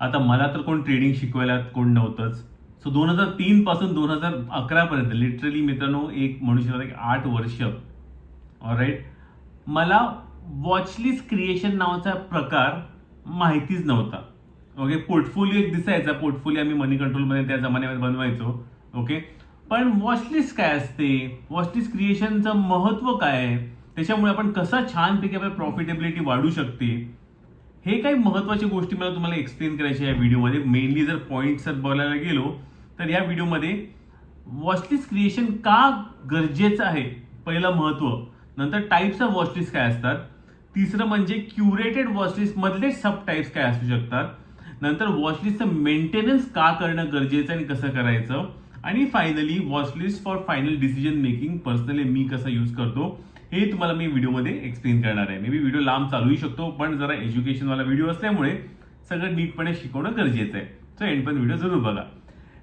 आता मला तर कोण ट्रेडिंग शिकवायला कोण नव्हतंच. सो दोन हजार तीन पासून दोन हजार अकरा पर्यंत लिटरली मित्रांनो एक म्हणू शकता की आठ वर्ष. राईट मला वॉचलिस्ट क्रिएशन नावाचा प्रकार माहितीच नव्हता. ओके पोर्टफोलिओ एक दिसायचा. पोर्टफोलिओ आम्ही मनी कंट्रोलमध्ये त्या जमान्यामध्ये बनवायचो. ओके पण वॉचलिस्ट काय असते? वॉचलिस्ट क्रिएशनचं महत्त्व काय आहे? त्याच्यामुळे आपण कसं छानपैकी आपल्या प्रॉफिटेबिलिटी वाढू शकते? हे काही महत्त्वाच्या गोष्टी मला तुम्हाला एक्सप्लेन करायच्या या व्हिडिओमध्ये मेनली जर पॉईंट जर बोलायला गेलो तर या व्हिडिओमध्ये वॉचलिस्ट क्रिएशन का गरजेचं आहे? पहिलं महत्त्व. नंतर टाईप्स ऑफ वॉचलिस्ट काय असतात? तिसरं म्हणजे क्युरेटेड वॉचलिस्टमधले सब टाईप्स काय असू शकतात? नंतर वॉचलिस्टचं मेंटेनन्स का करणं गरजेचं आणि कसं करायचं? आणि finally watchlist for final decision making personally मी कसं यूज करतो? हे तुम्हाला मी व्हिडिओमध्ये एक्सप्लेन करणार आहे. मे बी व्हिडिओ लांब चालूही शकतो पण जरा एज्युकेशनवाला व्हिडिओ असल्यामुळे सगळं नीटपणे शिकवणं गरजेचं आहे. सो एंड पण व्हिडिओ जरूर बघा.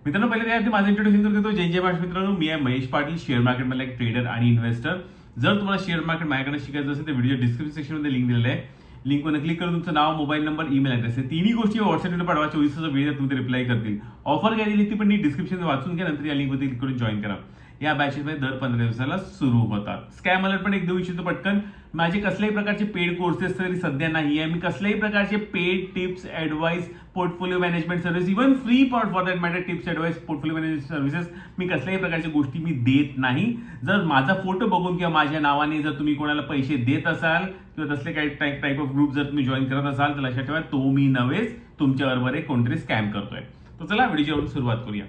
मित्रांनो पहिले काय माझं इंट्रोड्युशन करतो देतो जय जय महाराष्ट्र मित्रांनो मी आहे महेश पाटील शेअर मार्केटमधला एक ट्रेडर आणि इन्व्हेस्टर जर तुम्हाला शेअर मार्केट माझ्याकडे शिकायचं असेल तर व्हिडिओ डिस्क्रिप्शन सेक्शनमध्ये लिंक दिलेलं आहे. लिंकवर क्लिक करून तुमचं नाव मोबाईल नंबर ईमेल ॲड्रेस आहे तिन्ही गोष्टी व्हॉट्सअपवर पाठवा. चोवीस तास वेळ तुम्ही रिप्लाय करतील. ऑफर काय दिली ती पण नीट डिस्क्रिप्शन वाचून घ्या नंतर या लिंकवरती क्लिक करून जॉईन करा. या बॅचेसमध्ये दर पंधरा दिवसाला सुरू होतात. स्कॅम अलर्ट पण एक देऊ इच्छितो पटकन. माझे कसल्याही प्रकारचे पेड कोर्सेस तरी सध्या नाही आहे. मी कसल्याही प्रकारचे paid tips advice portfolio management service even free pot for that matter tips advice portfolio management services मी कसल्याही प्रकारच्या गोष्टी मी देत नाही. जर माझा फोटो बघून किंवा माझ्या नावाने जर तुम्ही कोणाला पैसे देत असाल किंवा तसले काही टाईप टाईप ऑफ ग्रुप जर तुम्ही जॉईन करत असाल तर लक्षात ठेवा तो मी नव्हेच तुमच्या बरोबर एक कोणतरी स्कॅम करतोय. तर चला व्हिडिओवर सुरुवात करूया.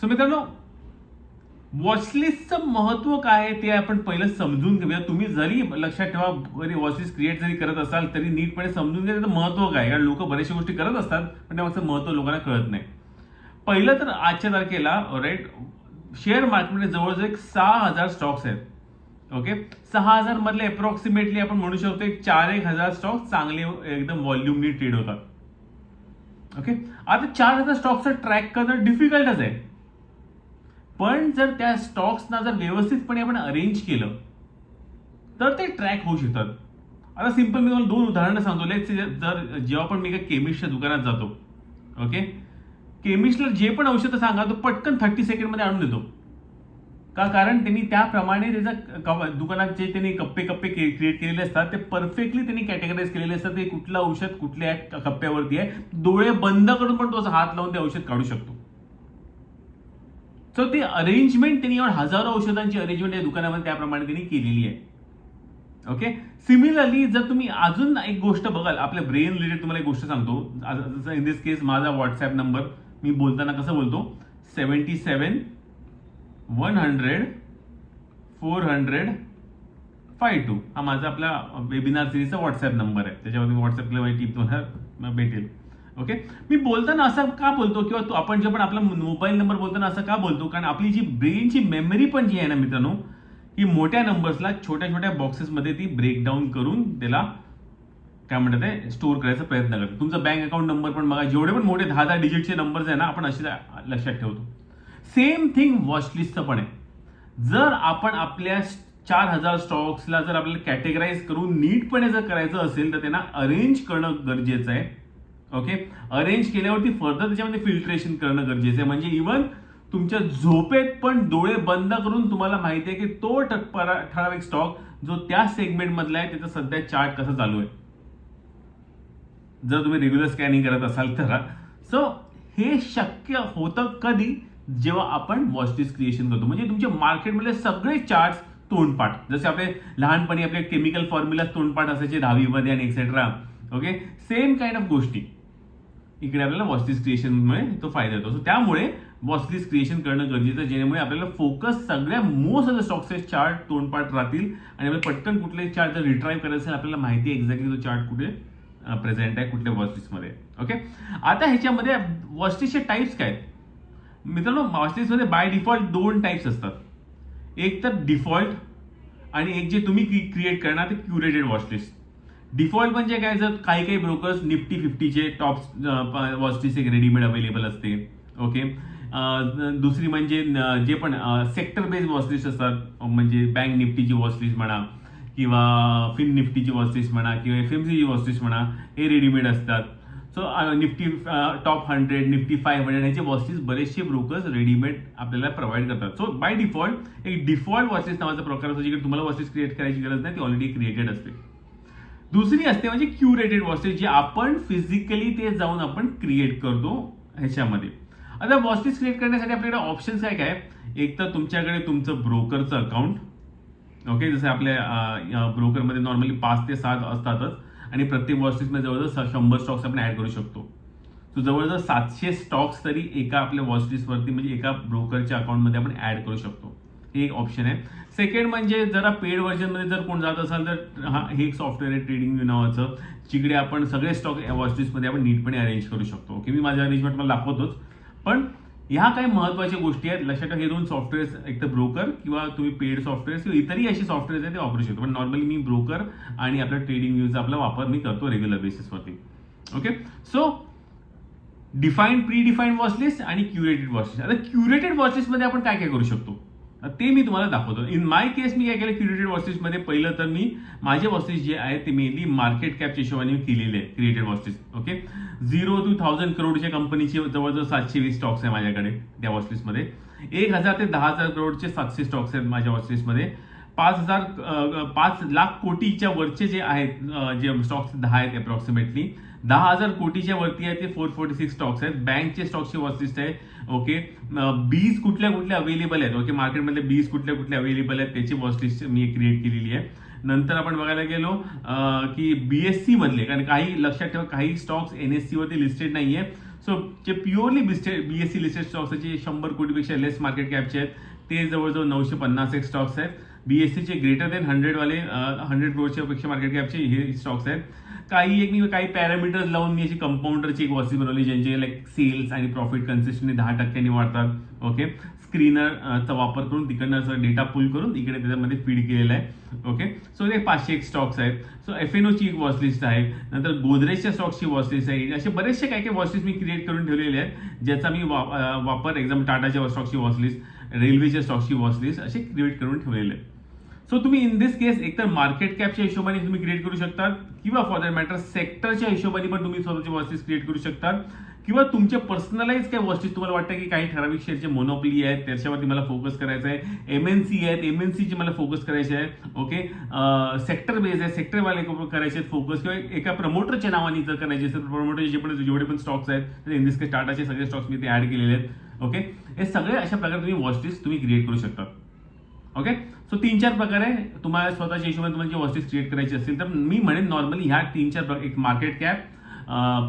सो मित्रांनो वॉचलिस्टचं महत्त्व काय आहे ते आपण पहिलं समजून घेऊया. तुम्ही जरी लक्षात ठेवा वॉचलिस्ट क्रिएट जरी करत असाल तरी नीटपणे समजून घ्या त्याचं महत्त्व काय कारण लोक बऱ्याचशा गोष्टी करत असतात पण त्यामागचं महत्त्व लोकांना कळत नाही. पहिलं तर आजच्या तारखेला राईट शेअर मार्केटमध्ये जवळजवळ एक सहा हजार स्टॉक्स आहेत. ओके सहा हजार मधले अप्रॉक्सिमेटली आपण म्हणू शकतो एक चार एक हजार स्टॉक चांगले एकदम व्हॉल्युमनी ट्रेड होतात. ओके आता चार हजार स्टॉक्सचं ट्रॅक करणं डिफिकल्टच आहे. पण जर त्या स्टॉक्सना जर व्यवस्थितपणे आपण अरेंज केलं तर ते ट्रॅक होऊ शकतात. आता सिंपल मी तुम्हाला दोन उदाहरणं सांगतो. जर जेव्हा पण मी काय केमिस्टच्या दुकानात जातो ओके केमिस्टला जे पण औषधं सांगा तो पटकन थर्टी सेकंडमध्ये आणून देतो. का? कारण त्यांनी त्याप्रमाणे त्याचा दुकानात जे त्यांनी कप्पे कप्पे क्रिएट केलेले असतात ते परफेक्टली त्यांनी कॅटेगराईज केलेले असतात ते कुठलं औषध कुठल्या कप्प्यावरती आहे. डोळे बंद करून पण तो हात लावून ते औषध काढू शकतो. सो ते अरेंजमेंट त्यांनी एवढं हजारो औषधांची अरेंजमेंट या दुकानामध्ये त्याप्रमाणे त्यांनी केलेली आहे. ओके सिमिलरली जर तुम्ही अजून एक गोष्ट बघाल आपल्या ब्रेन रिलेटेड तुम्हाला एक गोष्ट सांगतो. आज- जसं इन दिस केस माझा व्हॉट्सॲप नंबर मी बोलताना कसं बोलतो? Seventy seven one hundred four hundred five two हा माझा आपला वेबिनार सिरीजचा व्हॉट्सॲप नंबर आहे. त्याच्यामध्ये व्हॉट्सअप केलं टीप तुम्हाला भेटेल. ओके मी बोलताना असं का बोलतो? किंवा तो आपण जे पण आपला मोबाईल नंबर बोलताना असं का बोलतो? कारण आपली जी ब्रेनची मेमरी पण जी आहे ना मित्रांनो ही मोठ्या नंबर्सला छोट्या छोट्या बॉक्सेसमध्ये ती ब्रेकडाऊन करून त्याला काय म्हणतात ते स्टोअर करायचा प्रयत्न करतो. तुमचा बँक अकाउंट नंबर पण बघा जेवढे पण मोठे दहा दहा डिजिटचे नंबर्स आहे ना आपण असे लक्षात ठेवतो. सेम थिंग वॉचलिस्टचं पण आहे. जर आपण आपल्या चार हजार स्टॉक्सला जर आपल्याला कॅटेगराईज करून नीटपणे जर करायचं असेल तर त्यांना अरेंज करणं गरजेचं आहे. ओके अरेंज केल्यावरती फर्दर त्याच्यामध्ये फिल्ट्रेशन करणं गरजेचं आहे. म्हणजे इव्हन तुमच्या झोपेत पण डोळे बंद करून तुम्हाला माहिती आहे की तो ठ- ठराविक स्टॉक जो त्या सेगमेंटमधला आहे त्याचा सध्या चार्ट कसं चालू आहे? जर तुम्ही रेग्युलर स्कॅनिंग करत असाल तर. सो हे शक्य होतं कधी? जेव्हा आपण वॉचलिस्ट क्रिएशन करतो. म्हणजे तुमच्या मार्केटमधले सगळे चार्ट तोंडपाठ. जसे आपले लहानपणी आपले केमिकल फॉर्म्युला तोंडपाठ असायचे दहावीमध्ये आणि etcetera okay same kind of गोष्टी. इकडे आपल्याला वॉचलिस्ट क्रिएशनमुळे तो फायदा होतो. सो त्यामुळे वॉचलिस्ट क्रिएशन करणं गरजेचं जेणेमुळे आपल्याला फोकस सगळ्या मोस्ट ऑफ द स्टॉक्सचे चार्ट तोंडपाठ राहतील आणि आपल्याला पटकन कुठले चार्ट जर रिट्राईव्ह करायचं असेल आपल्याला माहिती आहे एक्झॅक्टली तो चार्ट कुठे प्रेझेंट आहे कुठल्या वॉचलिस्टमध्ये ओके आता ह्याच्यामध्ये वॉचलिस्टचे टाईप्स काय आहेत? मित्रांनो वॉचलिस्टमध्ये बाय डिफॉल्ट दोन टाईप्स असतात. एक तर डिफॉल्ट आणि एक जे तुम्ही क्रिएट करणार ते क्युरेटेड वॉचलिस्ट डिफॉल्ट म्हणजे काय जर काही काही ब्रोकर्स निफ्टी फिफ्टीचे टॉप वॉचलिस्ट एक रेडीमेड अवेलेबल असते. ओके दुसरी म्हणजे जे पण सेक्टर बेस्ड वॉचलिस्ट असतात म्हणजे बँक निफ्टीची वॉचलिस्ट म्हणा किंवा फिन निफ्टीची वॉचलिस्ट म्हणा किंवा एफ एम सीची वॉचलिस्ट म्हणा हे रेडीमेड असतात. So Nifty top hundred Nifty five hundred ह्याचे वॉचलिस्ट बरेचसे ब्रोकर्स रेडीमेड आपल्याला प्रोव्हाइड करतात. सो बाय डिफॉल्ट एक डिफॉल्ट वॉचलिस्ट नावाचा प्रकार असतो जिकडे तुम्हाला वॉचलिस्ट क्रिएट करायची गरज नाही ती ऑलरेडी क्रिएटेड असते. दुसरी असते म्हणजे क्युरेटेड वॉचलिस्ट जी आपण फिजिकली ते जाऊन आपण क्रिएट करतो ह्याच्यामध्ये. आता वॉचलिस्ट क्रिएट करण्यासाठी आपल्याकडे ऑप्शन्स काय काय? एक तर तुमच्याकडे तुमचं ब्रोकरचं अकाउंट ओके जसं आपल्या ब्रोकरमध्ये नॉर्मली पाच ते सात असतातच. आणि प्रत्येक वॉचलिस्टमध्ये जवळजवळ शंभर स्टॉक्स आपण ऍड करू शकतो. सो जवळजवळ सातशे स्टॉक्स तरी एका आपल्या वॉचलिस्टवरती म्हणजे एका ब्रोकरच्या अकाउंटमध्ये आपण ऍड करू शकतो. हे एक ऑप्शन आहे. सेकंड म्हणजे जरा पेड व्हर्जनमध्ये जर कोण जात असाल तर हा हे एक सॉफ्टवेअर आहे ट्रेडिंग व्यू नावाचं जिकडे आपण सगळे स्टॉक वॉचलिस्टमध्ये आपण नीटपणे अरेंज करू शकतो. ओके मी माझ्या अरेंजमेंट मला दाखवतोच. पण ह्या काही महत्त्वाच्या गोष्टी आहेत. लक्षात हे दोन सॉफ्टवेअर्स एक तर ब्रोकर किंवा तुम्ही पेड सॉफ्टवेअर्स किंवा इतरही अशी सॉफ्टवेअर्स आहेत ते वापरू शकतो. पण नॉर्मली मी ब्रोकर आणि आपला ट्रेडिंग व्ह्यूचा आपला वापर मी करतो regular बेसिसवरती okay so define predefine watchlist आणि क्युरेटेड वॉचलिस्ट आता क्युरेटेड वॉचलिस्टमध्ये आपण काय काय करू शकतो? ते मी तुम्हाला दाखवतो. इन माय केस मी काय केलं? क्रिएटेड वॉचलिस्टमध्ये पहिलं तर मी माझे वॉचलिस्ट जे आहेत ते मेनली मार्केट कॅपच्या हिशोबाने मी केलेले आहे created watchlist okay zero two thousand करोडच्या कंपनीचे जवळजवळ सातशे वीस स्टॉक्स आहे माझ्याकडे त्या वॉचलिस्टमध्ये एक हजार ते दहा हजार करोडचे सातशे स्टॉक्स आहेत माझ्या वॉचलिस्टमध्ये पाच हजार पाच लाख कोटीच्या वरचे जे आहेत जे स्टॉक्स दहा आहेत अप्रॉक्सिमेटली दहा हजार कोटीच्या वरती आहे ते फोर फोर्टी सिक्स स्टॉक्स आहेत. बँकचे स्टॉक्सची वॉचलिस्ट आहे. ओके बीज कुठल्या कुठल्या अवेलेबल आहेत? ओके मार्केटमधले बीज कुठल्या कुठल्या अवेलेबल आहेत त्याची वॉचलिस्ट मी क्रिएट केलेली आहे. नंतर आपण बघायला गेलो की बी एस सी मधले कारण काही लक्षात ठेवा काही स्टॉक्स एन एस सी वरती लिस्टेड नाही आहे सो जे purely बिस्टेड B S C listed stocks जे शंभर कोटीपेक्षा लेस मार्केट कॅपचे आहेत ते जवळजवळ नऊशे पन्नास एक स्टॉक्स आहेत. बीएससीचे ग्रेटर देन हंड्रेडवाले हंड्रेड करोडच्या पेक्षा मार्केट कॅपचे हे स्टॉक्स आहेत. काही एक मी काही पॅरामीटर्स लावून मी अशी कंपाऊंडरची एक वॉसी बनवली ज्यांचे लाईक सेल्स आणि प्रॉफिट कन्सिस्टंटली दहा टक्क्यांनी वाढतात. ओके स्क्रीनरचा वापर करून तिकडनं असं डेटा पुल करून इकडे त्याच्यामध्ये फीड केलेला आहे. ओके सो ते पाचशे एक स्टॉक्स आहेत. सो एफ एन ओची एक वॉचलिस्ट आहे. नंतर गोदरेजच्या स्टॉक्सची वॉचलिस्ट आहे. असे बरेचसे काही काही वॉचलिस्ट मी क्रिएट करून ठेवलेले आहेत ज्याचा मी वा- वापर एक्झाम्पल टाटाच्या स्टॉक्सची वॉचलिस्ट रेल्वेच्या स्टॉक्सची वॉचलिस्ट असे क्रिएट करून ठेवलेले सो तुम्ही इन दिस केस एकतर मार्केट कॅपच्या हिशोबाने तुम्ही क्रिएट करू शकता किंवा फॉर दॅट मॅटर सेक्टरच्या हिशोबाने पण तुम्ही स्वतःची वॉचलिस्ट क्रिएट करू शकता किंवा तुमचे पर्सनलाइज काही वॉचलिस्ट तुम्हाला वाटतं की काही ठराविक शेअरचे मोनोपली आहेत त्याच्यावरती मला फोकस करायचं आहे एमएनसी आहेत एमएनसीचे मला फोकस करायचे आहे ओके सेक्टर बेस आहे सेक्टरवाले करायचे आहेत फोकस किंवा एका प्रमोटरच्या नावाने जर करायचे असेल प्रमोटरचे जे पण जेवढे पण स्टॉक्स आहेत इन दिस केस टाटाचे सगळे स्टॉक्स मी ते ऍड केलेले आहेत. ओके? हे सगळे अशा प्रकारे तुम्ही वॉचलिस्ट तुम्ही क्रिएट करू शकता. ओके? सो तीन चार प्रकारे तुम्हाला स्वतःच्या हिशोबाने तुम्हाला जी वॉचलिस्ट क्रिएट करायची असेल तर मी म्हणेन नॉर्मली ह्या तीन चार प्रकार- एक market cap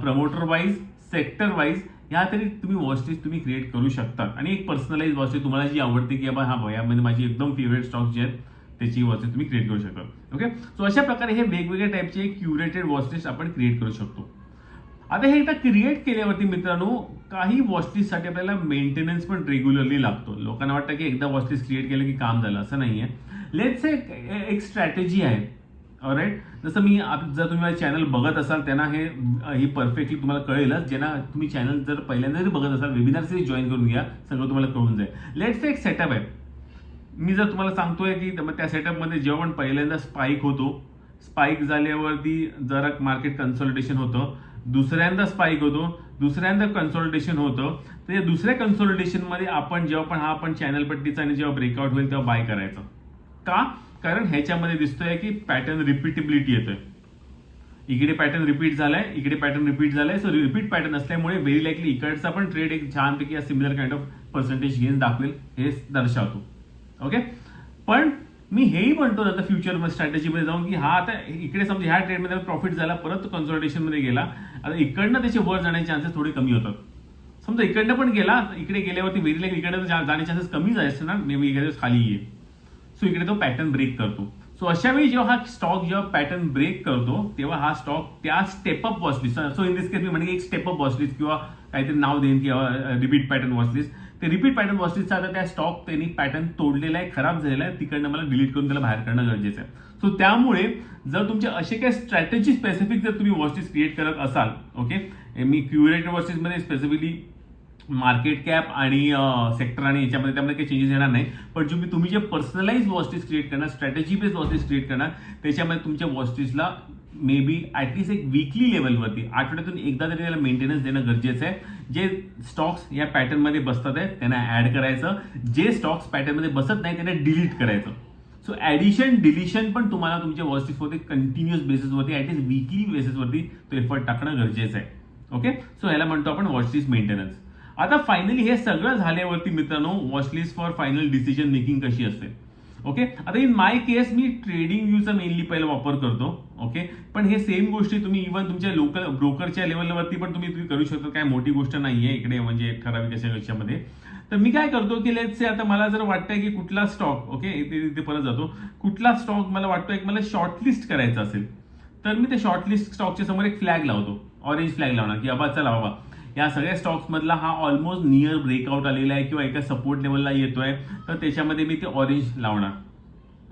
promoter wise sector wise ह्या तरी तुम्ही वॉचलिस्ट तुम्ही क्रिएट करू शकता. आणि एक पर्सनलाइज वॉचलिस्ट तुम्हाला जी आवडते की बाबा हा भयामध्ये यामध्ये माझी एकदम फेवरेट स्टॉक्स जे आहेत त्याची वॉचलिस्ट तुम्ही क्रिएट करू शकता. ओके? सो अशा प्रकारे हे वेगवेगळ्या टाईपचे क्युरेटेड वॉचलिस्ट आपण क्रिएट करू शकतो. आता हे एकदा क्रिएट केल्यावरती मित्रांनो काही वॉचलिस्टसाठी आपल्याला मेंटेनन्स पण रेग्युलरली लागतो. लोकांना वाटतं की एकदा वॉचलिस्ट क्रिएट केलं की काम झालं असं नाही आहे लेट्स एक एक स्ट्रॅटेजी आहे. राईट जसं मी जर तुम्ही माझं चॅनल बघत असाल त्यांना हे ही परफेक्टली तुम्हाला कळेलच. ज्यांना तुम्ही चॅनल जर पहिल्यांदा जरी बघत असाल वेबिनार जॉईन करून घ्या सगळं तुम्हाला कळून जाईल. लेट्स एक सेटअप आहे. मी जर तुम्हाला सांगतोय की त्या- त्या सेटअपमध्ये जेव्हा पण पहिल्यांदा स्पाईक होतो स्पाईक झाल्यावरती जरा मार्केट कन्सॉलिडेशन होतं. दुसऱ्यांदा स्पाईक होतो दुसऱ्यांदा कन्सॉल्टेशन होतं. तर या दुसऱ्या कन्सॉल्टेशनमध्ये आपण जेव्हा पण हा आपण चॅनल पट्टीचा आणि जेव्हा ब्रेकआउट होईल तेव्हा बाय करायचं. का? कारण ह्याच्यामध्ये दिसतोय की पॅटर्न रिपीटेबिलिटी येतोय. इकडे पॅटर्न रिपीट झालाय इकडे पॅटर्न रिपीट झालाय. सो रिपीट पॅटर्न असल्यामुळे व्हेरी लाईकली इकडचा पण ट्रेड एक छानपैकी similar kind of percentage gain दाखवेल हे दर्शवतो. ओके पण मी हेही म्हणतो आता फ्युचर स्ट्रॅटेजीमध्ये जाऊन की हा आता इकडे समजा ह्या ट्रेडमध्ये प्रॉफिट झाला परत कन्सल्टेशनमध्ये गेला आता इकडनं त्याचे वर जाण्याचे चान्सेस थोडे कमी होतात. समजा इकडनं पण गेला इकडे गेल्यावरती व्हेरी इकडे जाण्याचे चान्सेस कमी जायचे ना मे बी इकडे खाली येईल सो इकडे तो पॅटर्न ब्रेक करतो. सो अशा वेळी जेव्हा हा स्टॉक जेव्हा पॅटर्न ब्रेक करतो तेव्हा हा स्टॉक त्या step up watchlist so in this case मी म्हणजे एक स्टेपअप वॉचलिस्ट किंवा काहीतरी नाव देईन किंवा रिपीट पॅटर्न वॉचलिस्ट ते रिपीट पॅटर्न वॉचलिस्टचा आता त्या स्टॉक त्यांनी पॅटर्न तोडलेला आहे खराब झालेला आहे तिकडनं मला डिलीट करून त्याला बाहेर काढणं गरजेचं आहे. सो त्यामुळे जर तुमचे असे काही स्ट्रॅटेजी स्पेसिफिक जर तुम्ही वॉचलिस्ट क्रिएट करत असाल ओके मी क्युरेटेड वॉचलिस्टमध्ये स्पेसिफिकली मार्केट कॅप आणि सेक्टर आणि याच्यामध्ये त्यामध्ये काही चेंजेस येणार नाही. पण तुम्ही तुम्ही जे पर्सनलाइज वॉचलिस्ट क्रिएट करणार स्ट्रॅटेजी बेस्ड वॉचलिस्ट क्रिएट करणार त्याच्यामध्ये तुमच्या वॉचलिस्टला मे बी ॲटलीस्ट एक विकली लेवलवरती आठवड्यातून एकदा तरी त्याला मेंटेनन्स देणं गरजेचं आहे. जे स्टॉक्स या पॅटर्नमध्ये बसतात आहेत त्यांना ॲड करायचं. जे स्टॉक्स पॅटर्नमध्ये बसत नाही त्यांना डिलीट करायचं. सो ॲडिशन डिलिशन पण तुम्हाला तुमच्या वॉस्टिसवरती कंटिन्युअस बेसिसवरती ॲटलीस्ट वीकली बेसिसवरती तो एफर्ट टाकणं गरजेचं आहे. ओके सो ह्याला म्हणतो आपण वॉचलिस्ट मेंटेनन्स आता फायनली हे सगळं झाल्यावरती मित्रांनो watchlist for final decision making कशी असते? ओके आता इन माय केस मी ट्रेडिंग व्ह्यूचा मेनली पहिला वापर करतो. ओके पण हे सेम गोष्टी तुम्ही इव्हन तुमच्या लोकल ब्रोकरच्या लेवलवरती पण तुम्ही तुम्ही करू शकता. काय मोठी गोष्ट नाही आहे इकडे म्हणजे ठराविक अशा याच्यामध्ये तर मी काय करतो की लेट से आता मला जर वाटतंय की कुठला स्टॉक ओके इथे इथे परत जातो. कुठला स्टॉक मला वाटतोय एक मला शॉर्टलिस्ट करायचा असेल तर मी ते शॉर्टलिस्ट स्टॉकच्या समोर एक फ्लॅग लावतो. ऑरेंज फ्लॅग लावणार की बाबा चला बाबा. या सगळ्या स्टॉक्समधला हा ऑलमोस्ट नियर ब्रेकआउट आलेला आहे किंवा एका सपोर्ट लेवलला येतोय. तर त्याच्यामध्ये मी ते ऑरेंज लावणार.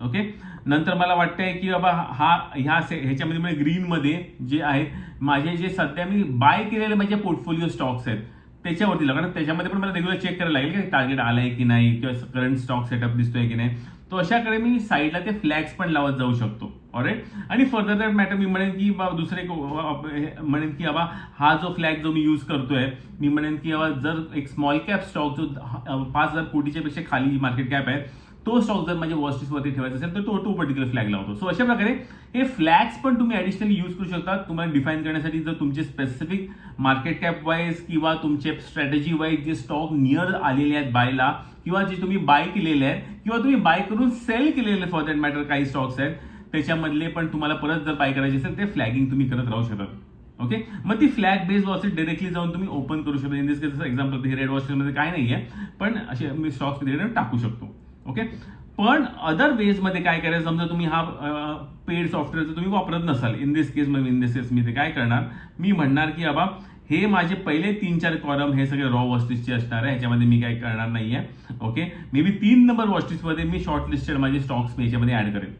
ओके नंतर मला वाटतंय की बाबा हा ह्या से- ह्याच्यामध्ये म्हणजे ग्रीनमध्ये जे आहे माझे जे सध्या मी बाय केलेले माझे पोर्टफोलिओ स्टॉक्स आहेत त्याच्यावरती कारण त्याच्यामध्ये पण मला रेग्युलर चेक करायला लागेल की टार्गेट आलाय की नाही किंवा करंट स्टॉक सेटअप दिसतोय की नाही. तो अशाकडे मी साईडला ते फ्लॅग्स पण लावत जाऊ शकतो. ऑलराईट आणि फर्दर दॅट मॅटर मी म्हणेन की बा दुसरे म्हणेन की बाबा हा जो फ्लॅग जो मी यूज करतोय मी म्हणेन की बाबा जर एक स्मॉल कॅप स्टॉक जो पाच हजार कोटीच्या पेक्षा खाली मार्केट कॅप आहे तो स्टॉक जर माझ्या वॉचलिस्टवरती ठेवायचा असेल तर तो तो पर्टिक्युलर फ्लॅग लावतो. सो अशा प्रकारे हे फ्लॅग्स पण तुम्ही ऍडिशनली यूज करू शकता. तुम्हाला डिफाईन करण्यासाठी जर तुमचे स्पेसिफिक मार्केट कॅप वाईज किंवा तुमचे स्ट्रॅटेजी वाईज जे स्टॉक नियर आलेले आहेत बायला किंवा जे तुम्ही बाय केलेले आहेत किंवा तुम्ही बाय करून सेल केलेले फॉर दॅट मॅटर काही स्टॉक्स आहेत त्याच्यामधले पण तुम्हाला परत जर बाय करायचे असेल ते फ्लॅगिंग तुम्ही करत राहू शकता. ओके मग ती फ्लॅग बेस्ड वॉचेस डायरेक्टली जाऊन तुम्ही ओपन करू शकता. इन दिस केस एक्झाम्पल हे रेड वॉचेसमध्ये काय आहे पण असे मी स्टॉक्स टाकू शकतो. ओके पण अदर वेजमध्ये काय करायचं? समजा तुम्ही हा पेड सॉफ्टवेअर तुम्ही वापरत नसाल इन दिस केस मग इन दिस केस मी ते काय करणार? मी म्हणणार की बाबा हे माझे पहिले तीन चार कॉलम हे सगळे रॉ वॉस्टिसचे असणार आहे. ह्याच्यामध्ये मी काय करणार नाही आहे ओके मे बी तीन नंबर वॉस्टिसमध्ये मी शॉर्टलिस्टेड माझे स्टॉक्स मी याच्यामध्ये ॲड करेन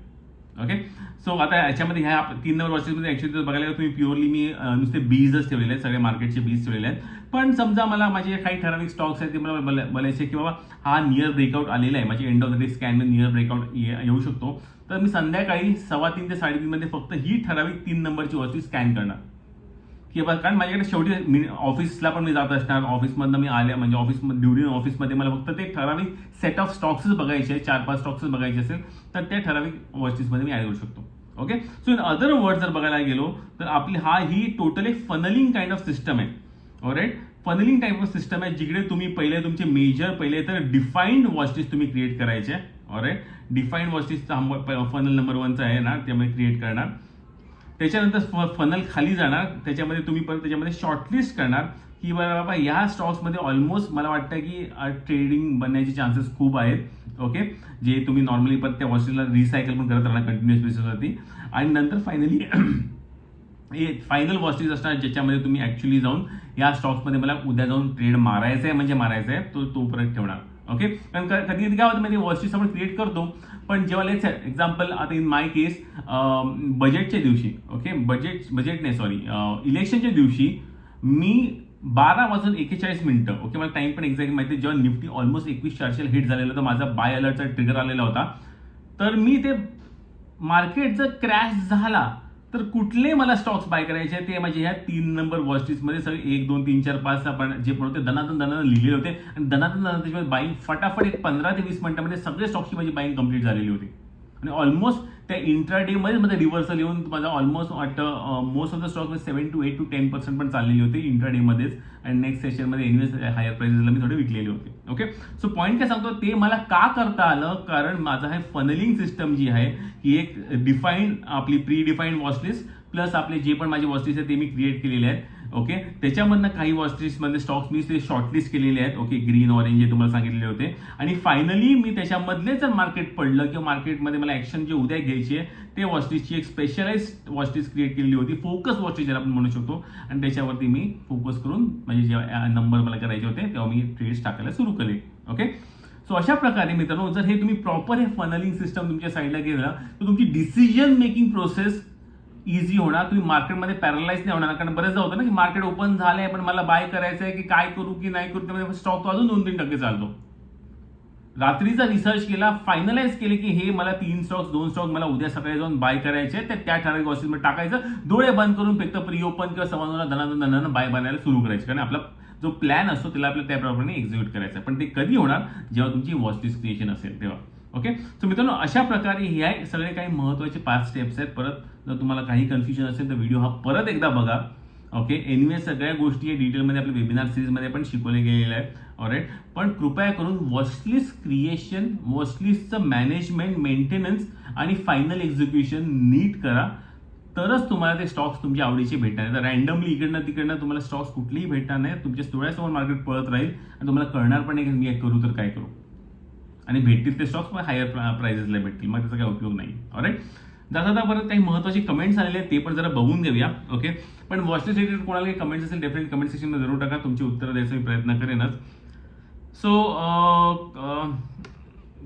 ओके सो आता याच्यामध्ये ह्या तीन नंबर वॉचेसमध्ये ॲक्च्युली जर बघायला तुम्ही प्युअरली मी नुसते बीजच ठेवलेले आहेत सगळे मार्केटचे बीज ठेवलेले आहेत. पण समजा मला माझे काही ठराविक स्टॉक्स आहेत ते मला बोलायचे की बाबा हा नियर ब्रेकआउट आलेला आहे माझी end of the day scan near breakout येऊ शकतो. तर मी संध्याकाळी सव्वा तीन ते साडेतीनमध्ये फक्त ही ठराविक तीन नंबरची वॉची स्कॅन करणार. की बा कारण माझ्याकडे शेवटी मी ऑफिसला पण मी जात असणार ऑफिसमधनं मी आल्या म्हणजे ऑफिस ड्युरिंग ऑफिसमध्ये मला फक्त ते ठराविक सेट ऑफ स्टॉक्सच बघायचे चार पाच स्टॉक्सच बघायचे असेल तर त्या ठराविक वॉचेसमध्ये मी ॲड करू शकतो. Okay so in other word जर बघायला गेलो तर आपली हा ही टोटल एक फनलिंग काइंड ऑफ सिस्टम आहे. Alright funneling type of system आहे जिकडे तुम्ही पहिले तुमचे मेजर पहिले तर डिफाईन्ड वॉचलिस्ट तुम्ही क्रिएट करायचे. ऑलराईट डिफाईन्ड वॉचेसचा फनल नंबर वनचा आहे ना त्यामुळे क्रिएट करणार. त्याच्यानंतर फनल खाली जाणार. त्याच्यामध्ये तुम्ही परत त्याच्यामध्ये शॉर्टलिस्ट करणार. की बरं बाबा या स्टॉक्समध्ये ऑलमोस्ट मला वाटतं की ट्रेडिंग बनण्याचे चान्सेस खूप आहेत. ओके जे तुम्ही नॉर्मली परत त्या वॉचेसला रिसायकल पण करत राहणार कंटिन्युअस बेसिसवरती आणि नंतर फायनली हे फायनल वॉचलिस्ट असणार ज्याच्यामध्ये तुम्ही ॲक्च्युली जाऊन या स्टॉक्समध्ये मला उद्या जाऊन ट्रेड मारायचा आहे म्हणजे मारायचा आहे तो तो परत ठेवणार. ओके कारण कधी कधी काय होतं म्हणजे वॉचेस आपण क्रिएट करतो पण जेव्हा लेट्स एक्झाम्पल आता इन माय केस बजेटच्या दिवशी ओके बजेट बजेट नाही सॉरी इलेक्शनच्या दिवशी मी बारा वाजून एकेचाळीस मिनिटं ओके मला टाइम पण एक्झॅक्ट माहिती आहे, जेव्हा निफ्टी ऑलमोस्ट एकवीस चारशेला हिट झालेला होता माझा बाय अलर्टचा ट्रिगर आलेला होता. तर मी ते मार्केट जर क्रॅश झाला तर कुठले मला स्टॉक्स बाय करायचे ते माझे ह्या तीन नंबरमध्ये सगळे एक दोन तीन चार पाच आपण जे पण होते दनातन दनादन लिहिलेले होते. आणि दनातन दना त्याच्यामध्ये बाईंग फटाफट एक पंधरा ते वीस मिनिटामध्ये सगळे स्टॉक्सची माझी बाईंग कंप्लीट झालेली होती. आणि ऑलमोस्ट त्या इंट्राडे मध्येच मध्ये रिव्हर्सल येऊन माझा ऑलमोस्ट वाटतं most of the stock seven to eight to ten percent पण चाललेली होती इंट्राडे मध्येच. आणि नेक्स्ट सेशनमध्ये एनिवेज हायर प्राइसेसला मी थोडे विकलेले होते. ओके सो पॉईंट काय सांगतो? ते मला का करता आलं? कारण माझं हे फनलिंग सिस्टम जी आहे ही एक डिफाईन आपली प्री डिफाईंड वॉचलिस्ट प्लस आपले जे पण माझे वॉचलिस्ट आहेत ते मी क्रिएट केलेले आहेत. ओके त्याच्यामधनं काही वॉचलिस्टमध्ये स्टॉक्स मी ते शॉर्टलिस्ट केलेले आहेत. ओके ग्रीन ऑरेंज जे तुम्हाला सांगितलेले होते. आणि फायनली मी त्याच्यामधले जर मार्केट पडलं किंवा मार्केटमध्ये मला ऍक्शन जे उद्या घ्यायची आहे ते वॉचलिस्टची एक स्पेशलाइज वॉचलिस्ट क्रिएट केलेली होती. फोकस वॉचलिस्ट ज्याला आपण म्हणू शकतो. आणि त्याच्यावरती मी फोकस करून म्हणजे जेव्हा नंबर मला करायचे होते तेव्हा मी ट्रेड्स टाकायला सुरू केले. ओके सो अशा प्रकारे मित्रांनो जर हे तुम्ही प्रॉपर हे फनलिंग सिस्टम तुमच्या साईडला गेलं तर तुमची डिसिजन मेकिंग प्रोसेस इझी होणार तुम्ही मार्केटमध्ये पॅरलाइज नाही होणार. कारण बरेचदा होतं ना की मार्केट ओपन झालंय पण मला बाय करायचं आहे की काय करू की नाही करू त्यामध्ये स्टॉक अजून दोन तीन टक्के चालतो. रात्रीचा रिसर्च केला फायनलाइज केले की हे मला तीन स्टॉक्स दोन स्टॉक मला उद्या सकाळी जाऊन बाय करायचे तर त्या ठराविकमध्ये टाकायचं. डोळे बंद करून फक्त प्री ओपन किंवा समाजाला धनाधन धनानं बाय बनायला सुरू करायचं. कारण आपला जो प्लॅन असतो त्याला आपल्याला त्याप्रमाणे एक्झिक्यूट करायचं आहे. पण ते कधी होणार? जेव्हा तुमची वॉचलिस्ट क्रिएशन असेल तेव्हा. ओके सो मित्रांनो अशा प्रकारे हे आहे. सगळे काही महत्त्वाचे पाच स्टेप्स आहेत. परत जर तुम्हाला काही कन्फ्युजन असेल तर व्हिडिओ हा परत एकदा बघा. ओके एनिवे सगळ्या गोष्टी डिटेलमध्ये आपल्या वेबिनार सिरीजमध्ये पण शिकवले गेलेले आहेत. ऑलराईट पण कृपया करून वॉचलिस्ट क्रिएशन वॉचलिस्टचं मॅनेजमेंट मेंटेनन्स आणि फायनल एक्झिक्युशन नीट करा. तरच तुम्हाला ते स्टॉक्स तुमच्या आवडीचे भेटणार आहेत. तर रँडमली इकडनं तिकडनं तुम्हाला स्टॉक्स कुठलेही भेटणार नाही तुमच्या डोळ्यासमोर मार्केट पळत राहील आणि तुम्हाला कळणार पण नाही की मी करू तर काय करू. आणि भेटतील ते स्टॉक्स पण हायर प्राइजेसला भेटतील. मग त्याचा काही उपयोग नाही. ऑलराईट जाता जाता परत काही महत्त्वाचे कमेंट्स आलेले आहेत ते पण जरा बघून घेऊया. ओके पण वॉचलेस रिलेटेड कोणाला काही कमेंट्स असेल डेफिनेट कमेंट सेक्शनमध्ये जरूर टाका. तुमची उत्तरं द्यायचा मी प्रयत्न करेनच. सो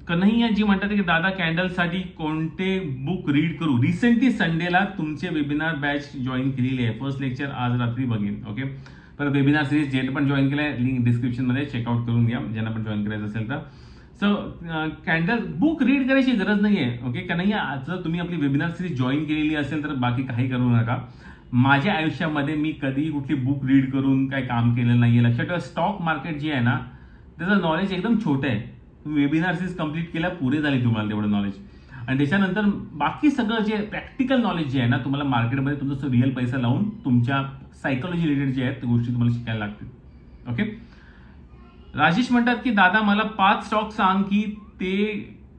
कन्हैया जी म्हणतात की दादा कॅन्डलसाठी कोणते बुक रीड करू? रिसेंटली संडेला तुमचे वेबिनार बॅच जॉईन केलेली आहे. फर्स्ट लेक्चर आज रात्री बघेन. ओके परत वेबिनार सिरीज जेट पण जॉईन केलं आहे लिंक डिस्क्रिप्शनमध्ये चेकआउट करून घ्या. ज्यांना पण जॉईन करायचं असेल तर. सो कॅन्डल बुक रीड करायची गरज नाही आहे ओके कन्हैया जर तुम्ही आपली वेबिनार सिरीज जॉईन केलेली असेल तर बाकी काही करू नका. माझ्या आयुष्यामध्ये मी कधी कुठली बुक रीड करून काय काम केलेलं नाही आहे लक्षात ठेवा स्टॉक मार्केट जे आहे ना त्याचं नॉलेज एकदम छोटं आहे. तुम्ही वेबिनार सिरीज कंप्लीट केल्या पुरे झाली तुम्हाला तेवढं नॉलेज आणि त्याच्यानंतर बाकी सगळं जे प्रॅक्टिकल नॉलेज जे आहे ना तुम्हाला मार्केटमध्ये तुमचं रिअल पैसा लावून तुमच्या सायकोलॉजी रिलेटेड जे आहेत त्या गोष्टी तुम्हाला शिकायला लागतील. ओके राजेश म्हणतात की दादा मला पाच स्टॉक सांग की ते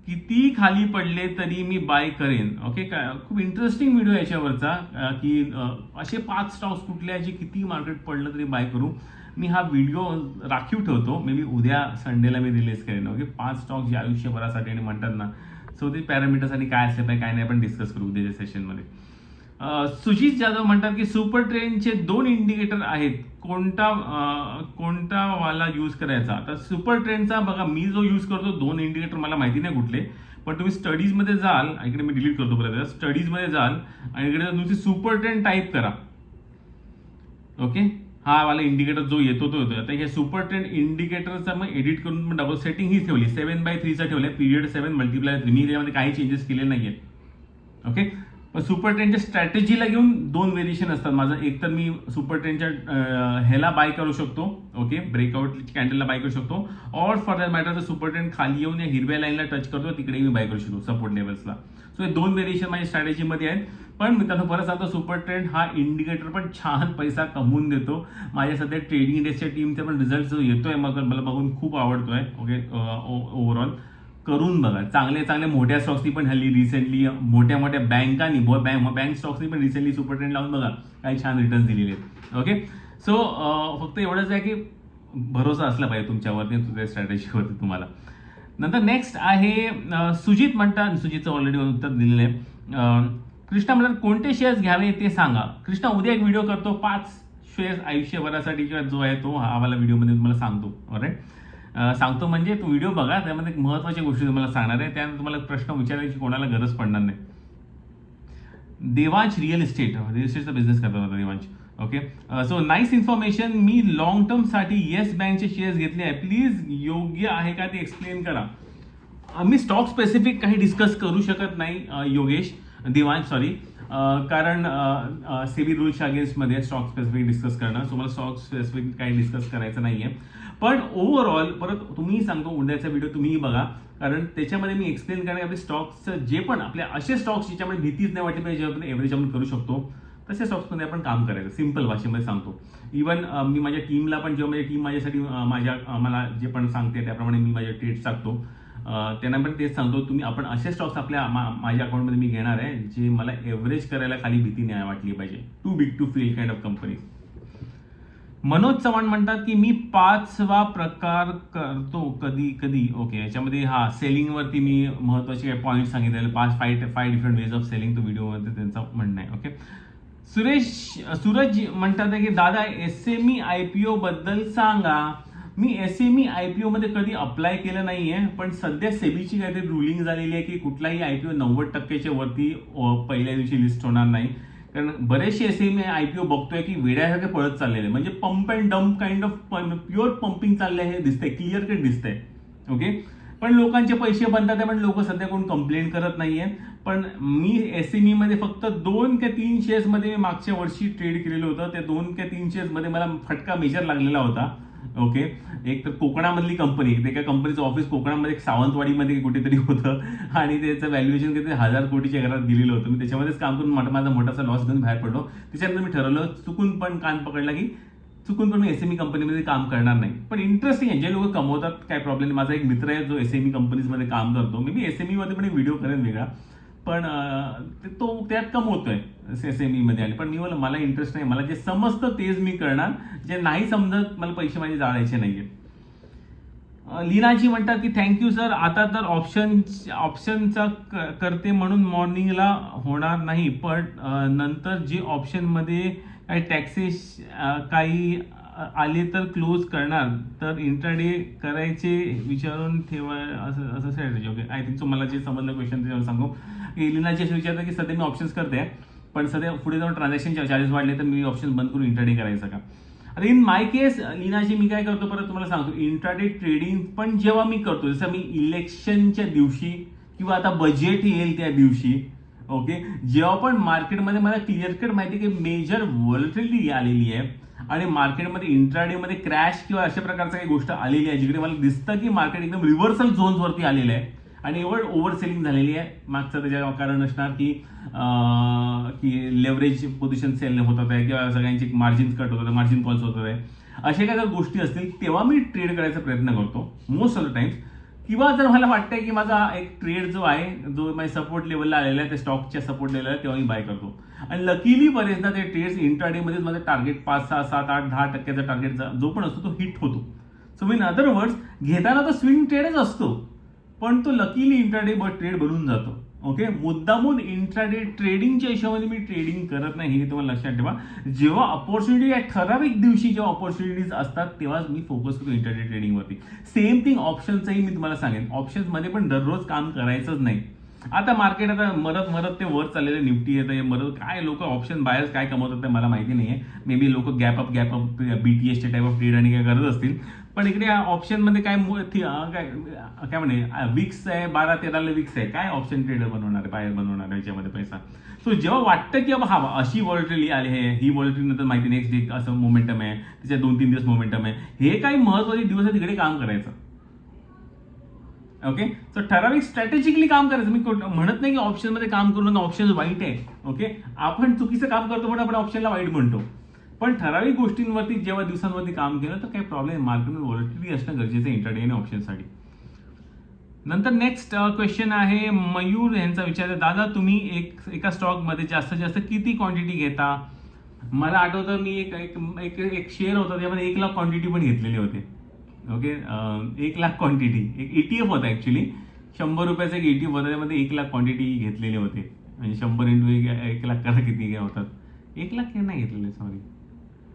किती खाली पडले तरी मी बाय करेन. ओके काय खूप इंटरेस्टिंग व्हिडिओ याच्यावरचा की असे पाच स्टॉक्स कुठले आहे जे किती मार्केट पडलं तरी बाय करू. मी हा व्हिडिओ राखीव ठेवतो. मे बी उद्या संडेला मी रिलीज करेन. ओके पाच स्टॉक्स जे आयुष्यभरासाठी आणि म्हणतात ना सो ते पॅरामीटर्ससाठी काय असले पाहिजे काय नाही आपण डिस्कस करू उद्याच्या सेशनमध्ये सुजित जाधव म्हणतात की सुपर ट्रेनचे दोन इंडिकेटर आहेत कोणता कोणता वाला यूज करायचा. तर सुपर ट्रेनचा बघा मी जो यूज करतो दोन इंडिकेटर मला माहिती नाही कुठले. पण तुम्ही स्टडीजमध्ये जाल इकडे मी डिलीट करतो परत स्टडीजमध्ये जाल आणि इकडे तुमची सुपर ट्रेन टाईप करा. ओके हा वाला इंडिकेटर जो येतो तो येतो आता हे सुपर ट्रेंड इंडिकेटरचा मग एडिट करून डबल सेटिंग ही ठेवली. सेवन बाय थ्रीचा ठेवला पिरियड सेव्हन मल्टिप्लाय थ्री मी त्यामध्ये काही चेंजेस केले नाही आहेत ओके पण सुपर ट्रेनच्या स्ट्रॅटेजीला घेऊन दोन व्हेरिएशन असतात. माझं एक तर मी सुपर ट्रेनच्या ह्याला बाय करू शकतो. ओके ब्रेकआउट कॅन्डलला बाय करू शकतो. ऑर फॉर दॅट मॅटर तर सुपर ट्रेन खाली येऊन या हिरव्या लाईनला टच करतो तिकडे मी बाय करू शकतो सपोर्ट लेवल्सला सो हे दोन व्हेरिएशन माझ्या स्ट्रॅटेजीमध्ये आहेत. पण मी त्यांना परत सांगतो सुपर ट्रेंड हा इंडिकेटर पण छान पैसा कमवून देतो. माझ्या सध्या ट्रेडिंग डेस्टच्या टीमचा पण रिझल्ट जो येतोय मग मला बघून खूप आवडतोय. ओके ओव्हरऑल करून बघा. चांगले चांगले मोठ्या स्टॉक्सनी पण हल्ली रिसेंटली मोठ्या मोठ्या बँकांनी बँक बँक स्टॉक्सनी पण रिसेंटली सुपर ट्रेंड लावून बघा. काही छान रिटर्न दिलेले आहेत. ओके सो फक्त एवढंच आहे की भरोसा असला पाहिजे तुमच्यावरती तुझ्या स्ट्रॅटेजीवरती तुम्हाला. नंतर नेक्स्ट आहे सुजित म्हणतात सुजितचं ऑलरेडी उत्तर दिलेलं आहे कृष्णा म्हणतात कोणते शेअर्स घ्यावे ते सांगा. कृष्णा उद्या एक व्हिडिओ करतो. पाच शेअर्स आयुष्यभरासाठी किंवा जो आहे तो हा आम्हाला व्हिडिओमध्ये तुम्हाला सांगतो. राईट सांगतो म्हणजे तो व्हिडिओ बघा त्यामध्ये एक महत्त्वाच्या गोष्टी तुम्हाला सांगणार आहे. त्यानंतर तुम्हाला प्रश्न विचारायची कोणाला गरज पडणार नाही. देवांश रिअल इस्टेट रिअल इस्टेटचा बिझनेस करतात होता Devansh. Okay so nice information मी लॉंग टर्मसाठी येस बँकचे शेअर्स घेतले आहे. प्लीज योग्य आहे का ते एक्सप्लेन करा. मी स्टॉक स्पेसिफिक काही डिस्कस करू शकत नाही योगेश देवांश सॉरी कारण सेबी रूल्स अगेन्स्टमध्ये स्टॉक स्पेसिफिक डिस्कस करणं. सो मला स्टॉक स्पेसिफिक काही डिस्कस करायचं नाही आहे पण ओव्हरऑल परत तुम्ही सांगतो उद्याचा व्हिडिओ तुम्हीही बघा. कारण त्याच्यामध्ये मी एक्सप्लेन करणे आपले स्टॉक्सचं जे पण आपल्या असे स्टॉक्स ज्याच्यामध्ये भीतीच नाही वाटली पाहिजे आपण एव्हरेज आपण करू शकतो तसे स्टॉक्समध्ये आपण काम करायचं. सिंपल भाषेमध्ये सांगतो. इवन मी माझ्या टीमला पण जेव्हा माझी टीम माझ्यासाठी माझ्या मला जे पण सांगते त्याप्रमाणे मी माझ्या ट्रेड्स टाकतो त्यांना पण तेच सांगतो तुम्ही आपण असे स्टॉक्स आपल्या मा- माझ्या अकाउंटमध्ये मी घेणार आहे जे मला एव्हरेज करायला खाली भीती नाही वाटली पाहिजे. Too big to fail kind of company Manoj Chavan म्हणतात की मी पाचवा प्रकार करतो कधी कधी. ओके याच्यामध्ये हा सेलिंगवरती मी महत्त्वाचे पॉईंट सांगितलेले. पाच five five different ways of selling तो व्हिडिओमध्ये त्यांचं म्हणणं आहे ओके सुरेश सूरज म्हणतात की दादा S M E I P O बद्दल सांगा. मी S M E I P ओमध्ये कधी अप्लाय केलं नाही आहे पण सध्या सेबीची काहीतरी रुलिंग झालेली आहे की कुठलाही आय पी ओ नव्वद टक्क्याच्या वरती पहिल्या दिवशी लिस्ट होणार नाही. कारण बरेचसे एस मी आय पी ओ बघतोय की वेड्यासारखे पळत चाललेले. म्हणजे pump and dump kind of pure pumping चाललंय हे दिसतंय क्लिअर कट दिसतंय. ओके पण लोकांचे पैसे बनतात आहे पण लोक सध्या कोण कंप्लेंट करत नाही आहेत पण मी एस एममध्ये फक्त दोन ते तीन शेअर्समध्ये मी मागच्या वर्षी ट्रेड केलेलं होतं. त्या दोन ते तीन शेअर्समध्ये मला फटका मेजर लागलेला होता. ओके? एक तर कोकणामधली कंपनी ते एका कंपनीचं ऑफिस कोकणामध्ये एक सावंतवाडीमध्ये कुठेतरी होतं. आणि त्याचं व्हॅल्युएशन किती? हजार कोटीच्या घरात दिलेलं होतं. मी त्याच्यामध्येच काम करून माझा माझा मोठासा लॉस घेऊन बाहेर पडलो. त्याच्यानंतर मी ठरवलं चुकून पण कान पकडला की चुकून पण मी ई कंपनीमध्ये काम करणार नाही. पण इंटरेस्टिंग आहे. जे लोक कमवतात काय प्रॉब्लेम नाही. माझा एक मित्र आहे जो एसएमई कंपनीजमध्ये काम करतो. मी बी एसएमई मध्ये पण एक व्हिडिओ करेन वेगळा. पण तो त्यात कमवतोय एसएमई मध्ये आणि पण मी बोला मला इंटरेस्ट नाही मला जे समजतं तेच मी करणार जे नाही समजत मला पैसे माझे जाळायचे नाही अं, लीनाजी म्हणतात की थँक्यू सर आता तर ऑप्शन ऑप्शनचा करते म्हणून मॉर्निंगला होणार नाही पण नंतर जे ऑप्शनमध्ये काही टॅक्सेस काही आले तर क्लोज करणार. तर इंट्राडे करायचे विचारून ठेवा असं असं ओके आय थिंक सो मला जे समजलं क्वेश्चन त्याच्यावर सांगू. की लीनाजी असे विचारतं की सध्या मी ऑप्शन्स करते पण सध्या पुढे जाऊन ट्रान्झॅक्शन चार्जेस वाढले तर मी ऑप्शन बंद करून इंट्राडे करायचं का? आता इन माय केस लिनाजी मी काय करतो परत तुम्हाला सांगतो. इंट्राडे ट्रेडिंग पण जेव्हा मी करतो जसं मी इलेक्शनच्या दिवशी किंवा आता बजेट येईल त्या दिवशी ओके जेव्हा पण मार्केटमध्ये मला क्लिअर कट माहिती आहे की मेजर व्हॉलिटिलिटी आलेली आहे आणि मार्केटमध्ये इंट्राडेमध्ये क्रॅश किंवा अशा प्रकारचं काही गोष्ट आलेली आहे जिकडे मला दिसतं की मार्केट एकदम रिव्हर्सल झोन्सवरती आलेलं आहे. आणि एवढं ओव्हर सेलिंग झालेली आहे. मागचं त्याच्या कारण असणार की की लेवरेज पोझिशन सेल होतात आहे किंवा सगळ्यांची मार्जिन कट होतात मार्जिन कॉल्स होतात आहे अशा काही जर गोष्टी असतील तेव्हा मी ट्रेड करायचा प्रयत्न करतो. मोस्ट ऑफ द टाइम्स किंवा जर मला वाटतंय की माझा एक ट्रेड जो आहे जो माझ्या सपोर्ट लेवलला आलेला आहे त्या स्टॉकच्या सपोर्ट लेवलला आहे तेव्हा मी बाय करतो. आणि लकीली बरेचदा ते ट्रेड्स इंटरडेमध्येच माझं टार्गेट पाच सहा सात आठ दहा टक्क्याचा टार्गेट जो पण असतो तो हिट होतो. सो इन अदर वर्ड्स घेताना तो स्विंग ट्रेडच असतो. पण तो लकीली इंट्राडे ट्रेड बनून जातो. ओके मुद्दामून इंट्राडे ट्रेडिंगच्या हिशोबाने मी ट्रेडिंग करत नाही हे तुम्हाला लक्षात ठेवा. जेव्हा ऑपॉर्च्युनिटी या ठराविक दिवशी जेव्हा ऑपॉर्च्युनिटीज असतात तेव्हाच मी फोकस करतो इंट्राडे ट्रेडिंगवरती सेम थिंग ऑप्शनचंही मी तुम्हाला सांगेन. ऑप्शन्समध्ये पण दररोज काम करायचंच नाही. आता मार्केट आता मरत मरत ते वर चाललेलं निफ्टी येतं हे मरत काय लोक ऑप्शन बायर्स काय कमवतात ते मला माहिती नाहीये. मे बी लोक गॅप अप गॅप अप एसचे टाईप ऑफ ट्रेड आणि काय करत असतील. पण इकडे ऑप्शनमध्ये काय काय काय म्हणे विक्स आहे बारा तेराला विक्स आहे. काय ऑप्शन ट्रेडर बनवणार आहे बायर बनवणार आहे याच्यामध्ये पैसा? सो जेव्हा वाटतं की बाबा हा अशी वॉल्ट्री आली आहे ही वॉल्ट्री नंतर माहिती नेक्स्ट डे असं मोमेंटम आहे त्याच्यात दोन तीन दिवस मोमेंटम आहे. हे काही महत्त्वाचे दिवस आहे तिकडे काम करायचं. ओके सो ठराविक स्ट्रॅटेजिकली काम करायचं. मी म्हणत नाही की ऑप्शनमध्ये काम करून ऑप्शन वाईट आहे. ओके आपण चुकीचं काम करतो म्हणून आपण ऑप्शनला वाईट म्हणतो. पण ठराविक गोष्टींवरती जेव्हा दिवसांवरती काम केलं तर काही प्रॉब्लेम मार्केटमध्ये व्हॉलिटिलिटी असणं गरजेचं आहे इंटरडे आणि ऑप्शनसाठी नंतर नेक्स्ट क्वेश्चन uh, आहे मयूर यांचा विचार आहे दादा तुम्ही एक एका स्टॉकमध्ये जास्तीत जास्त किती क्वांटिटी घेता? मला आठवतं मी एक एक एक, एक शेअर होता त्यामध्ये एक लाख क्वांटिटी पण घेतलेले होते. ओके एक लाख क्वांटिटी एक एटीएफ होता ॲक्च्युली शंभर रुपयाचा एक एटीएफ होता त्यामध्ये एक लाख क्वांटिटी घेतलेले होते. म्हणजे शंभर इंटू एक एक लाख करा किती घ्या होतात. एक लाख नाही घेतलेले सॉरी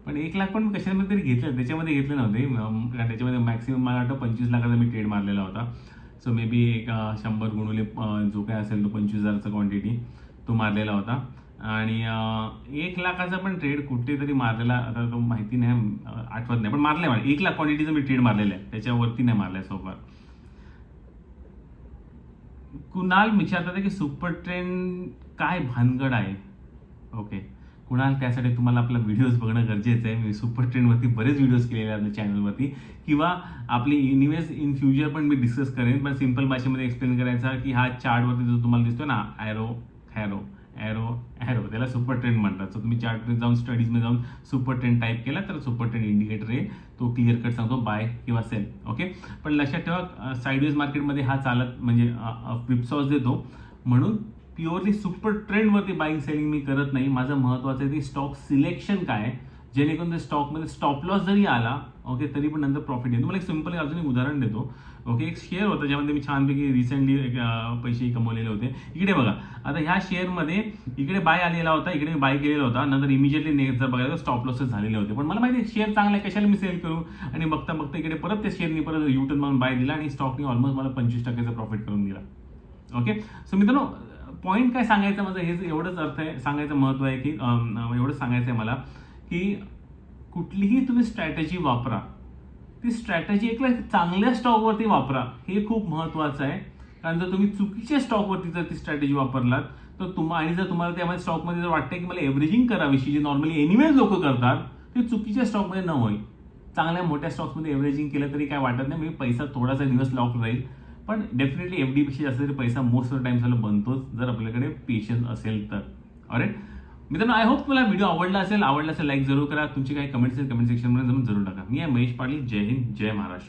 पण एक लाख पण कशामध्ये तरी घेतलं त्याच्यामध्ये घेतले नव्हते. कारण त्याच्यामध्ये मॅक्सिमम मला वाटतं पंचवीस लाखाचा मी ट्रेड मारलेला होता. सो मे बी एक शंभर गुणुले जो काय असेल तो पंचवीस हजारचा क्वांटिटी तो मारलेला होता. आणि एक लाखाचा पण ट्रेड कुठेतरी मारलेला आता तो माहिती नाही आठवत नाही पण मारलाय मला. एक लाख क्वांटिटीचं मी ट्रेड मारलेलं आहे. त्याच्यावरती नाही मारलाय सोफार कुणाल विचारतात की सुपर ट्रेन काय भानगड आहे? ओके कुणाल त्यासाठी तुम्हाला आपला व्हिडिओज बघणं गरजेचं आहे. मी सुपर ट्रेनवरती बरेच व्हिडिओज केलेले आहेत चॅनलवरती किंवा आपली इनिवेस इन फ्युचर पण मी डिस्कस करेन. पण सिंपल भाषेमध्ये एक्सप्लेन करायचा की हा चार्टवरती जो तुम्हाला दिसतो ना ॲरो हॅरो ॲरो ॲरो त्याला सुपर ट्रेंड म्हणतात. सो तुम्ही चार्टमध्ये जाऊन स्टडीजमध्ये जाऊन सुपर ट्रेंड टाईप केला तर सुपर ट्रेंड इंडिकेटर आहे. तो क्लिअर कट सांगतो बाय किंवा सेल ओके पण लक्षात ठेवा साईडवेज मार्केटमध्ये हा चालत म्हणजे फ्लिपसॉस देतो. म्हणून प्युअरली सुपर ट्रेंडवरती बाईंग सेलिंग मी करत नाही. माझं महत्त्वाचं आहे ते स्टॉक सिलेक्शन काय आहे. जेणेकरून ते स्टॉकमध्ये स्टॉप लॉस जरी आला ओके तरी पण नंतर प्रॉफिट येईल. तुम्हाला एक सिंपल अजून एक उदाहरण देतो. ओके एक शेअर होता ज्यामध्ये मी छानपैकी रिसेंटली पैसे कमवलेले होते. इकडे बघा. आता ह्या शेअरमध्ये इकडे बाय आलेला होता इकडे बाय केलेला होता. नंतर इमिजिएटली नेक्स्ट जर बघायला स्टॉप लॉसेस झालेले होते. पण मला माहिती शेअर चांगला आहे कशाला मी सेल करू? आणि बघता बघता इकडे परत त्या शेअरनी परत युटर्न म्हणून बाय दिला आणि स्टॉकने ऑलमोस्ट मला पंचवीस टक्क्याचा प्रॉफिट करून दिला. ओके सो मित्रांनो पॉईंट काय सांगायचं माझं? हे एवढंच अर्थ आहे. सांगायचं महत्त्व आहे की एवढंच सांगायचं आहे मला की कुठलीही तुम्ही स्ट्रॅटेजी वापरा. ती स्ट्रॅटेजी एक चांगल्या स्टॉकवरती वापरा. हे खूप महत्वाचं आहे. कारण जर तुम्ही चुकीच्या स्टॉकवरती जर ती स्ट्रॅटेजी वापरलात तर तुम्हा आणि जर तुम्हाला त्यामध्ये स्टॉकमध्ये जर वाटतं की मला एव्हरेजिंग करावीशी जे नॉर्मली एनिवेज लोक करतात ते चुकीच्या स्टॉकमध्ये न होईल. चांगल्या मोठ्या स्टॉक्समध्ये एव्हरेजिंग केलं तरी काय वाटत नाही. मी पैसा थोडासा दिवस लॉक राहील. पण डेफिनेटली एफपेक्षा जास्त तरी पैसा मोस्ट ऑफ टाइम बनतोच जर आपल्याकडे पेशन्स असेल तर. अरे मित्रांनो आय होप तुम्हाला व्हिडिओ आवडला असेल. आवडला असेल लाईक जरूर करा. तुमची काही कमेंट असेल कमेंट सेक्शनमध्ये जरूर जरूर टाका. मी आहे महेश पाटील. जय हिंद जय महाराष्ट्र.